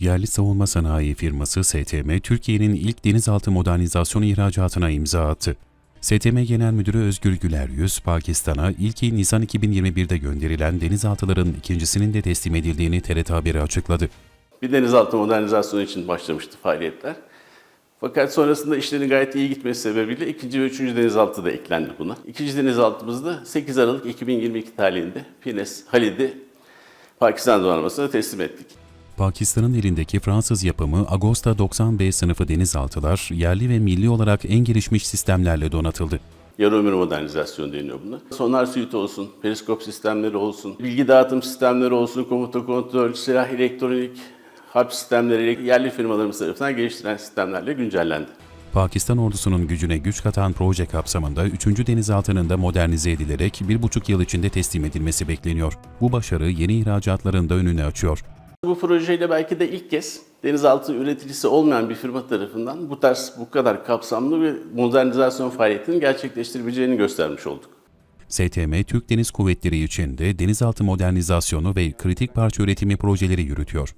Yerli savunma sanayi firması STM, Türkiye'nin ilk denizaltı modernizasyonu ihracatına imza attı. STM Genel Müdürü Özgür Güler Yüz, Pakistan'a ilki Nisan 2021'de gönderilen denizaltıların ikincisinin de teslim edildiğini TRT Haber'i açıkladı. Bir denizaltı modernizasyonu için başlamıştı faaliyetler. Fakat sonrasında işlerin gayet iyi gitmesi sebebiyle ikinci ve üçüncü denizaltı da eklendi buna. İkinci denizaltımız da 8 Aralık 2022 tarihinde Pines Halid'i Pakistan donanmasına teslim ettik. Pakistan'ın elindeki Fransız yapımı Agosta 90B sınıfı denizaltılar, yerli ve milli olarak en gelişmiş sistemlerle donatıldı. Yarı ömür modernizasyonu deniyor buna. Sonar suite olsun, periskop sistemleri olsun, bilgi dağıtım sistemleri olsun, komuta kontrol, silah elektronik, harp sistemleri yerli firmalarımız tarafından geliştirilen sistemlerle güncellendi. Pakistan ordusunun gücüne güç katan proje kapsamında 3. denizaltının da modernize edilerek 1,5 yıl içinde teslim edilmesi bekleniyor. Bu başarı yeni ihracatların da önünü açıyor. Bu projeyle belki de ilk kez denizaltı üreticisi olmayan bir firma tarafından bu tarz bu kadar kapsamlı bir modernizasyon faaliyetini gerçekleştirebileceğini göstermiş olduk. STM Türk Deniz Kuvvetleri için de denizaltı modernizasyonu ve kritik parça üretimi projeleri yürütüyor.